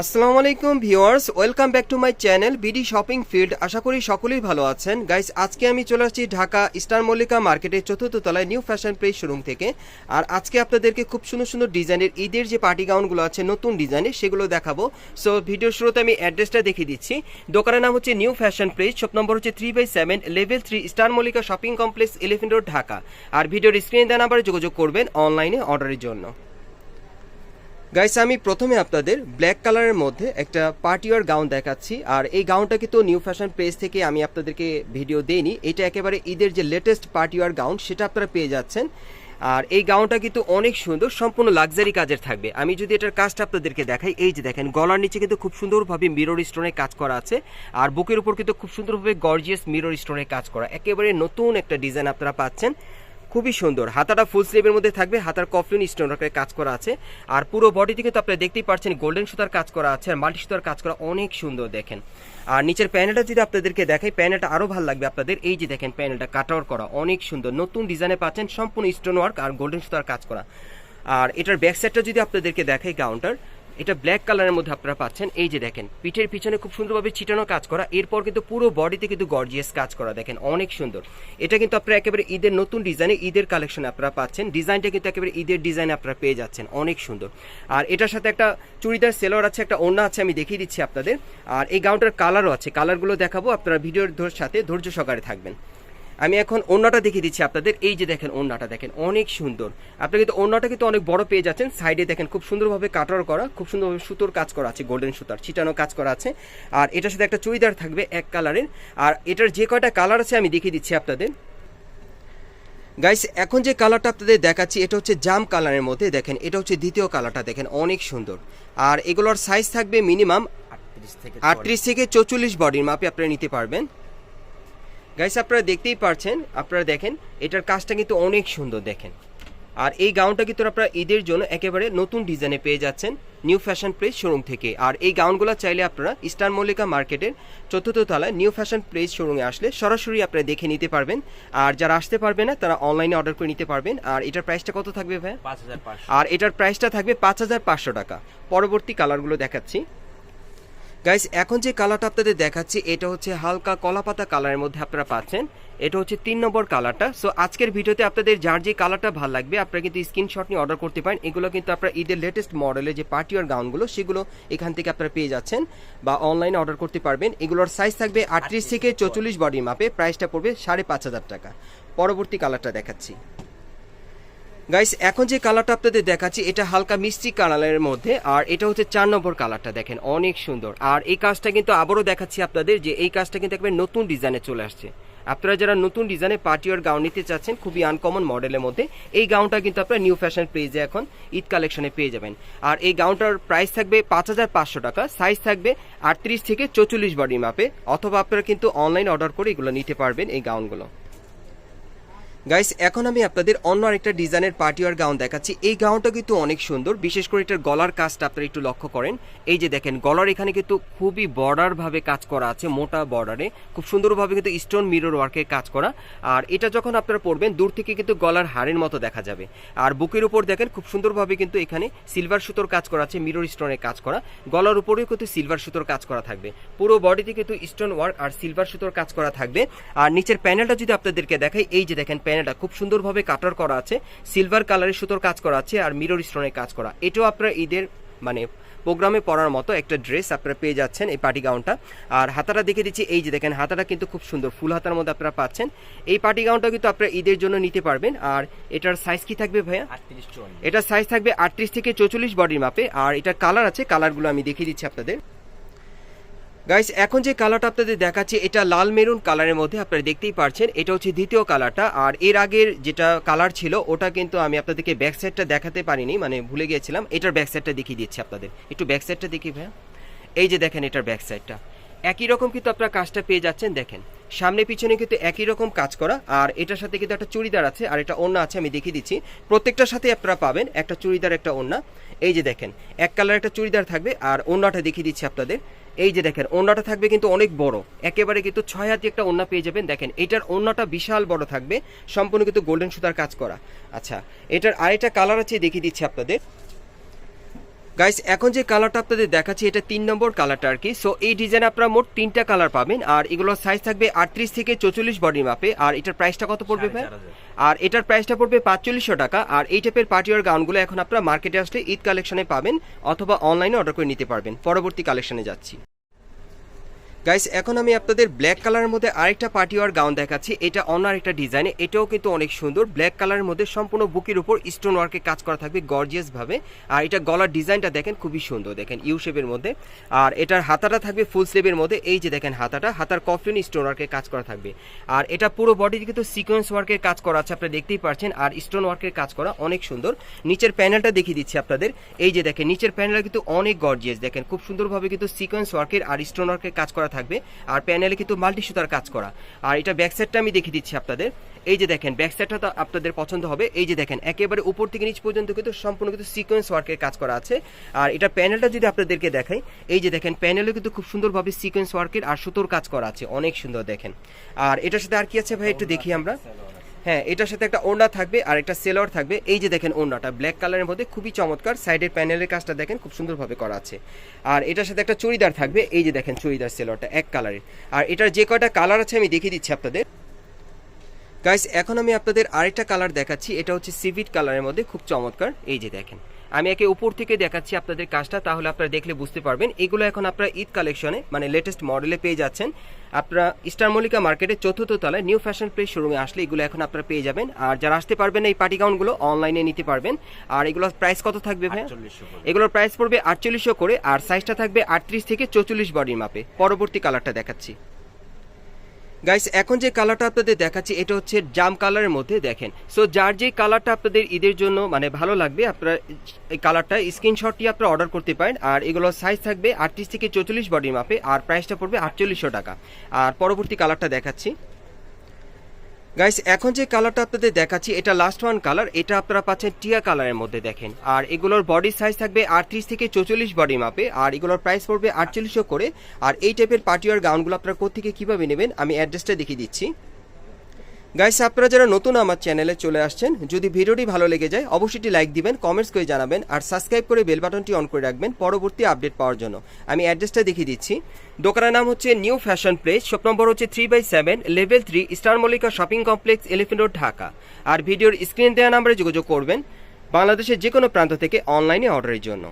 আসসালামু আলাইকুম viewers, welcome back to my channel BD shopping field. আশা করি সকলেই ভালো আছেন। গাইস, আজকে আমি চলে আসছি ঢাকা স্টার মল্লিকা মার্কেটের চতুর্থ তলায় নিউ ফ্যাশন প্লেস শোরুম থেকে। আর আজকে আপনাদেরকে খুব সুন্দর সুন্দর ডিজাইনের ঈদের যে পার্টি গাউনগুলো আছে, নতুন ডিজাইনের, সেগুলো দেখাবো। সো ভিডিওর শুরুতে আমি অ্যাড্রেসটা দেখিয়ে দিচ্ছি। দোকানের নাম হচ্ছে new fashion place, shop number হচ্ছে three by seven, level three, star Mallika shopping complex, elephant road, Dhaka. আর ভিডিওর স্ক্রিনে দেওয়া নাম্বারে যোগাযোগ করবেন অনলাইনে অর্ডারের জন্য। গাইস আমি প্রথমে আপনাদের ব্ল্যাক কালারের মধ্যে একটা পার্টিওয়ার গাউন দেখাচ্ছি। আর এই গাউনটা কিন্তু নিউ ফ্যাশন পেজ থেকে আমি আপনাদেরকে ভিডিও দেইনি। এটা একেবারে ঈদের যে লেটেস্ট পার্টিওয়ার গাউন সেটা আপনারা পেয়ে যাচ্ছেন। আর এই গাউনটা কিন্তু অনেক সুন্দর, সম্পূর্ণ লাক্সারি কাজের থাকবে। আমি যদি এটার কাজটা আপনাদেরকে দেখাই, এই যে দেখেন, গলার নিচে কিন্তু খুব সুন্দরভাবে মিরর স্টোনের কাজ করা আছে। আর বুকের উপর কিন্তু খুব সুন্দরভাবে গর্জিয়াস মিরর স্টোনের কাজ করা। একেবারে নতুন একটা ডিজাইন আপনারা পাচ্ছেন। খুবই সুন্দর। হাতাটা ফুল স্লিভের মধ্যে থাকবে, হাতার কফলিন স্টোন কাজ করা আছে। আর পুরো বডিতে কিন্তু আপনারা দেখতেই পাচ্ছেন গোল্ডেন সুতার কাজ করা আছে আর মাল্টি সুতার কাজ করা অনেক সুন্দর দেখেন। আর নিচের প্যানেলটা যদি আপনাদেরকে দেখাই প্যানেলটা আরও ভালো লাগবে আপনাদের। এই যে দেখেন প্যানেলটা কাটাওয়ার করা অনেক সুন্দর। নতুন ডিজাইনে পাচ্ছেন সম্পূর্ণ স্টোন ওয়ার্ক আর গোল্ডেন সুতার কাজ করা। আর এটার ব্যাক সাইডটা যদি আপনাদেরকে দেখাই কাউন্টার এটা ব্ল্যাক কালারের মধ্যে আপনারা পাচ্ছেন। এই যে দেখেন, পিঠের পিছনে খুব সুন্দরভাবে ছিটানো কাজ করা। এরপর কিন্তু পুরো বডিতে কিন্তু গর্জিয়াস কাজ করা, দেখেন, অনেক সুন্দর। এটা কিন্তু আপনারা একেবারে ঈদের নতুন ডিজাইনে ঈদের কালেকশন আপনারা পাচ্ছেন। ডিজাইনটা কিন্তু একেবারে ঈদের ডিজাইন আপনারা পেয়ে যাচ্ছেন। অনেক সুন্দর। আর এটার সাথে একটা চুড়িদার সেলোয়ার আছে, একটা ওড়না আছে, আমি দেখিয়ে দিচ্ছি আপনাদের। আর এই গাউনটার কালারও আছে। কালারগুলো দেখাবো, আপনারা ভিডিওর সাথে ধৈর্য সহকারে থাকবেন। আমি এখন ওড়নাটা দেখিয়ে দিচ্ছি আপনাদের। এই যে দেখেন ওড়নাটা দেখেন অনেক সুন্দর। আপনি কিন্তু ওড়নাটা কিন্তু অনেক বড় পেয়ে যাচ্ছেন। সাইডে দেখেন খুব সুন্দরভাবে কাটার করা খুব সুন্দরভাবে সুতোর কাজ করা আছে গোল্ডেন সুতার ছিটানো কাজ করা আছে। আর এটার সাথে একটা চুড়িদার থাকবে এক কালারের। আর এটার যে কয়টা কালার আছে আমি দেখিয়ে দিচ্ছি আপনাদের। গাইস এখন যে কালারটা আপনাদের দেখাচ্ছি এটা হচ্ছে জাম কালারের মধ্যে। দেখেন এটা হচ্ছে দ্বিতীয় কালারটা দেখেন অনেক সুন্দর। আর এগুলোর সাইজ থাকবে মিনিমাম আটত্রিশ থেকে আটত্রিশ থেকে চৌচল্লিশ বডির মাপে আপনারা নিতে পারবেন। গাইস আপনারা দেখতেই পারছেন আপনারা দেখেন এটার কাজটা কিন্তু অনেক সুন্দর দেখেন। আর এই গাউনটা কিন্তু আপনারা ঈদের জন্য একেবারে নতুন ডিজাইনে পেয়ে যাচ্ছেন নিউ ফ্যাশন প্লেস শোরুম থেকে। আর এই গাউনগুলো চাইলে আপনারা স্টার মল্লিকা মার্কেটের চতুর্থ তলায় নিউ ফ্যাশন প্লেস শোরুমে আসলে সরাসরি আপনারা দেখে নিতে পারবেন। আর যারা আসতে পারবে না তারা অনলাইনে অর্ডার করে নিতে পারবেন। আর এটার প্রাইসটা কত থাকবে ভাই পাঁচ হাজার পাঁচশো। আর এটার প্রাইসটা থাকবে পাঁচ হাজার পাঁচশো টাকা। পরবর্তী কালারগুলো দেখাচ্ছি। গাইস এখন যে কালারটা আপনাদের দেখাচ্ছি, এটা হচ্ছে হালকা কলাপাতা কালারের মধ্যে আপনারা পাচ্ছেন। এটা হচ্ছে তিন নম্বর কালারটা। সো আজকের ভিডিওতে আপনাদের যার যে কালারটা ভালো লাগবে, আপনারা কিন্তু স্ক্রিনশট নিয়ে অর্ডার করতে পারেন। এগুলো কিন্তু আপনারা ঈদের লেটেস্ট মডেলের যে পার্টিওয়ার গাউনগুলো সেগুলো এখান থেকে আপনারা পেয়ে যাচ্ছেন বা অনলাইনে অর্ডার করতে পারবেন। এগুলোর সাইজ থাকবে আটত্রিশ থেকে চৌচল্লিশ বডির মাপে। প্রাইসটা পড়বে সাড়ে পাঁচ হাজার টাকা। পরবর্তী কালারটা দেখাচ্ছি। গাইস এখন যে কালারটা আপনাদের দেখাচ্ছি, এটা হালকা মিষ্টি কালারের মধ্যে, আর এটা হচ্ছে চার নম্বর কালারটা দেখেন, অনেক সুন্দর। আর এই কাজটা কিন্তু আবারও দেখাচ্ছি আপনাদের যে এই কাজটা কিন্তু একবার নতুন ডিজাইনে চলে আসছে। আপনারা যারা নতুন ডিজাইনে পার্টিওয়ার গাউন নিতে চাচ্ছেন, খুবই আনকমন মডেলের মধ্যে, এই গাউনটা কিন্তু আপনারা নিউ ফ্যাশন পেজে এখন ঈদ কালেকশনে পেয়ে যাবেন। আর এই গাউনটার প্রাইস থাকবে পাঁচ হাজার পাঁচশো টাকা সাইজ থাকবে আটত্রিশ থেকে চৌচল্লিশ বডি মাপে অথবা আপনারা কিন্তু অনলাইন অর্ডার করে এগুলো নিতে পারবেন এই গাউনগুলো। গাইস এখন আমি আপনাদের অন্য আরেকটা ডিজাইনের পার্টিওয়ার গাউন দেখাচ্ছি। এই গাউনটা কিন্তু অনেক সুন্দর। বিশেষ করে এটার গলার কাজটা আপনারা একটু লক্ষ্য করেন। এই যে দেখেন, গলার এখানে কিন্তু খুবই বর্ডার ভাবে কাজ করা আছে, মোটা বর্ডারে খুব সুন্দরভাবে কিন্তু স্টোন মিরর ওয়ার্কের কাজ করা। আর এটা যখন আপনারা পরবেন, দূর থেকে কিন্তু গলার হাড়ের মতো দেখা যাবে। আর বুকের উপর দেখেন, খুব সুন্দরভাবে কিন্তু এখানে সিলভার সুতোর কাজ করা আছে মিরর স্টোনের কাজ করা। গলার উপরেও কিন্তু সিলভার সুতোর কাজ করা থাকবে। পুরো বডিতে কিন্তু স্টোন ওয়ার্ক আর সিলভার সুতোর কাজ করা থাকবে। আর নিচের প্যানেলটা যদি আপনাদেরকে দেখাই, এই যে দেখেন প্যানেলটা খুব সুন্দরভাবে কাটার করা আছে সিলভার কালারের সুতোর কাজ করা আছে আর মিরর স্টোনের কাজ করা। এটাও আপনারা ঈদের মানে প্রোগ্রামে পরার মতো একটা ড্রেস আপনারা পেয়ে যাচ্ছেন এই পার্টি গাউনটা। আর হাতাটা দেখে দিচ্ছি এই যে দেখেন হাতাটা কিন্তু খুব সুন্দর ফুল হাতার মধ্যে আপনারা পাচ্ছেন। এই পার্টি গাউনটা কিন্তু আপনারা ঈদের জন্য নিতে পারবেন। আর এটার সাইজ কি থাকবে ভাইয়া? আটত্রিশ চুয়ান্ন। সাইজ থাকবে আটত্রিশ থেকে চৌচল্লিশ বডির মাপে আর এটার কালার আছে কালারগুলো আমি দেখিয়ে দিচ্ছি আপনাদের। গাইস এখন যে কালারটা আপনাদের দেখাচ্ছি, এটা লাল মেরুন কালারের মধ্যে আপনারা দেখতেই পারছেন। এটা হচ্ছে দ্বিতীয় কালারটা আর এর আগের যেটা কালার ছিল, ওটা কিন্তু আমি আপনাদেরকে ব্যাক সাইডটা দেখাতে পারিনি মানে ভুলে গিয়েছিলাম। এটার ব্যাক সাইডটা দেখিয়ে দিচ্ছি আপনাদের। একটু ব্যাক সাইডটা দেখি ভাইয়া। এই যে দেখেন এটার ব্যাক সাইডটা একই রকম কিন্তু আপনারা কাজটা পেয়ে যাচ্ছেন, দেখেন। সামনে পিছনে কিন্তু একই রকম কাজ করা। আর এটার সাথে কিন্তু একটা চুড়িদার আছে, আর এটা ওড়না আছে, আমি দেখিয়ে দিচ্ছি। প্রত্যেকটার সাথে আপনারা পাবেন একটা চুড়িদার, একটা ওড়না। এই যে দেখেন, এক কালার একটা চুড়িদার থাকবে, আর ওড়নাটা দেখিয়ে দিচ্ছি আপনাদের। এই যে দেখেন, ওড়নাটা থাকবে কিন্তু অনেক বড়। একেবারে কিন্তু ছয় হাতি একটা ওড়না পেয়ে যাবেন। দেখেন, এটার ওড়নাটা বিশাল বড় থাকবে। সম্পূর্ণ কিন্তু গোল্ডেন সুতার কাজ করা। আচ্ছা এটার আরেকটা কালার আছে, দেখিয়ে দিচ্ছি আপনাদের। গাইস এখন যে কালারটা আপনাদের দেখাচ্ছি এটা তিন নম্বর কালারটা আর কি। সো এই ডিজাইন আপনারা মোট তিনটা কালার পাবেন। আর এগুলোর সাইজ থাকবে আটত্রিশ থেকে চৌচল্লিশ বডির মাপে আর এটার প্রাইসটা কত পড়বে ভাই আর এটার প্রাইসটা পড়বে পাঁচচল্লিশশো টাকা। আর এই টাইপের পার্টিওয়ার গাউনগুলো এখন আপনারা মার্কেটে আসলে ঈদ কালেকশনে পাবেন অথবা অনলাইনে অর্ডার করে নিতে পারবেন। পরবর্তী কালেকশনে যাচ্ছি। গাইস এখন আমি আপনাদের ব্ল্যাক কালারের মধ্যে আরেকটা পার্টিওয়ার গাউন দেখাচ্ছি। এটা অন্য আরেকটা ডিজাইনে এটাও কিন্তু অনেক সুন্দর। ব্ল্যাক কালারের মধ্যে সম্পূর্ণ বুকের উপর স্টোন ওয়ার্কে কাজ করা থাকবে গর্জিয়াস ভাবে। আর এটা গলার ডিজাইনটা দেখেন, খুবই সুন্দর দেখেন ইউ শেপের মধ্যে। আর এটার হাতাটা থাকবে ফুল স্লিভের মধ্যে। এই যে দেখেন হাতাটা, হাতার কফলিন স্টোন ওয়ার্কের কাজ করা থাকবে। আর এটা পুরো বডি কিন্তু সিকোয়েন্স ওয়ার্কের কাজ করা আছে আপনারা দেখতেই পাচ্ছেন আর স্টোন ওয়ার্কের কাজ করা অনেক সুন্দর। নিচের প্যানেলটা দেখিয়ে দিচ্ছি আপনাদের। এই যে দেখেন, নিচের প্যানেলটা কিন্তু অনেক গর্জিয়াস দেখেন। খুব সুন্দরভাবে কিন্তু সিকোয়েন্স ওয়ার্কের আর স্টোন ওয়ার্কের কাজ করা থাকবে। আর প্যানেলে কিন্তু মাল্টি সুতার কাজ করা। আর এটা ব্যাক সাইডটা আমি দেখিয়ে দিচ্ছি আপনাদের। এই যে দেখেন ব্যাক সাইডটা তো আপনাদের পছন্দ হবে। এই যে দেখেন, একেবারে উপর থেকে নিচ পর্যন্ত কিন্তু সম্পূর্ণ কিন্তু সিকোয়েন্স ওয়ার্কের কাজ করা আছে। আর এটা প্যানেলটা যদি আপনাদেরকে দেখাই, এই যে দেখেন প্যানেলে কিন্তু খুব সুন্দরভাবে সিকোয়েন্স ওয়ার্কের আর সুতোর কাজ করা আছে। অনেক সুন্দর দেখেন। আর এটার সাথে আর কি আছে ভাই, একটু দেখি আমরা। হ্যাঁ এটার সাথে একটা ওড়না থাকবে আর একটা সেলর থাকবে। এই যে দেখেন ওড়নাটা ব্ল্যাক কালারের মধ্যে খুবই চমৎকার। সাইডের প্যানেলের কাজটা দেখেন, খুব সুন্দরভাবে করা আছে। আর এটার সাথে একটা চুড়িদার থাকবে, এই যে দেখেন চুড়িদার সেলরটা, এক কালারের আর এটার যে কয়টা কালার আছে আমি দেখিয়ে দিচ্ছি আপনাদের। গাইস এখন আমি আপনাদের আরেকটা কালার দেখাচ্ছি, এটা হচ্ছে সিভিট কালারের মধ্যে, খুব চমৎকার। এই যে দেখেন। আমি একে উপর থেকে দেখাচ্ছি আপনাদের কাজটা তাহলে আপনারা দেখলে বুঝতে পারবেন। এগুলো এখন আপনারা ঈদ কালেকশনে মানে লেটেস্ট মডেলে পেয়ে যাচ্ছেন। আপনারা স্টার মল্লিকা মার্কেটের চতুর্থ তলায় নিউ ফ্যাশন প্লেস শোরুমে আসলে এগুলো এখন আপনারা পেয়ে যাবেন। আর যারা আসতে পারবেন এই পার্টি গাউনগুলো অনলাইনে নিতে পারবেন। আর এগুলোর প্রাইস কত থাকবে ভাই এগুলোর প্রাইস পড়বে আটচল্লিশশো করে আর সাইজটা থাকবে আটত্রিশ থেকে চৌচল্লিশ বডির মাপে। পরবর্তী কালারটা দেখাচ্ছি। গাইস এখন যে কালারটা আপনাদের দেখাচ্ছি, এটা হচ্ছে জাম কালারের মধ্যে দেখেন। সো যার যে কালারটা আপনাদের ঈদের জন্য মানে ভালো লাগবে, আপনারা এই কালারটা স্ক্রিনশটটি আপনারা অর্ডার করতে পারেন, আর এগুলোর সাইজ থাকবে আটত্রিশ থেকে চৌচল্লিশ বডির মাপে আর প্রাইসটা পড়বে আটচল্লিশশো টাকা। আর পরবর্তী কালারটা দেখাচ্ছি। গাইস এখন যে কালারটা আপনাদের দেখাচ্ছি, এটা লাস্ট ওয়ান কালার এটা আপনারা পাচ্ছেন টিয়া কালারের মধ্যে দেখেন। আর এগুলোর বডি সাইজ থাকবে আটত্রিশ থেকে চৌচল্লিশ বডি মাপে আর এগুলোর প্রাইস পড়বে আটচল্লিশশো করে। আর এই টাইপের পার্টিওয়ার গাউনগুলো আপনারা কোথেকে কীভাবে নেবেন, আমি অ্যাড্রেসটা দেখিয়ে দিচ্ছি। গাইস আপনারা যারা নতুন আমার চ্যানেলে চলে আসছেন, যদি ভিডিওটি ভালো লেগে যায়, অবশ্যই লাইক দিবেন কমেন্টস করে জানাবেন, আর সাবস্ক্রাইব করে বেল বাটনটি অন করে রাখবেন পরবর্তী আপডেট পাওয়ার জন্য। আমি অ্যাড্রেসটা দেখিয়ে দিচ্ছি। দোকানের নাম হচ্ছে new fashion place shop number হচ্ছে three by seven level three star Mallika shopping complex elephant road Dhaka আর ভিডিওর স্ক্রিন দেওয়া নাম্বারে যোগাযোগ করবেন বাংলাদেশের যে কোনো প্রান্ত থেকে অনলাইনে অর্ডারের জন্য।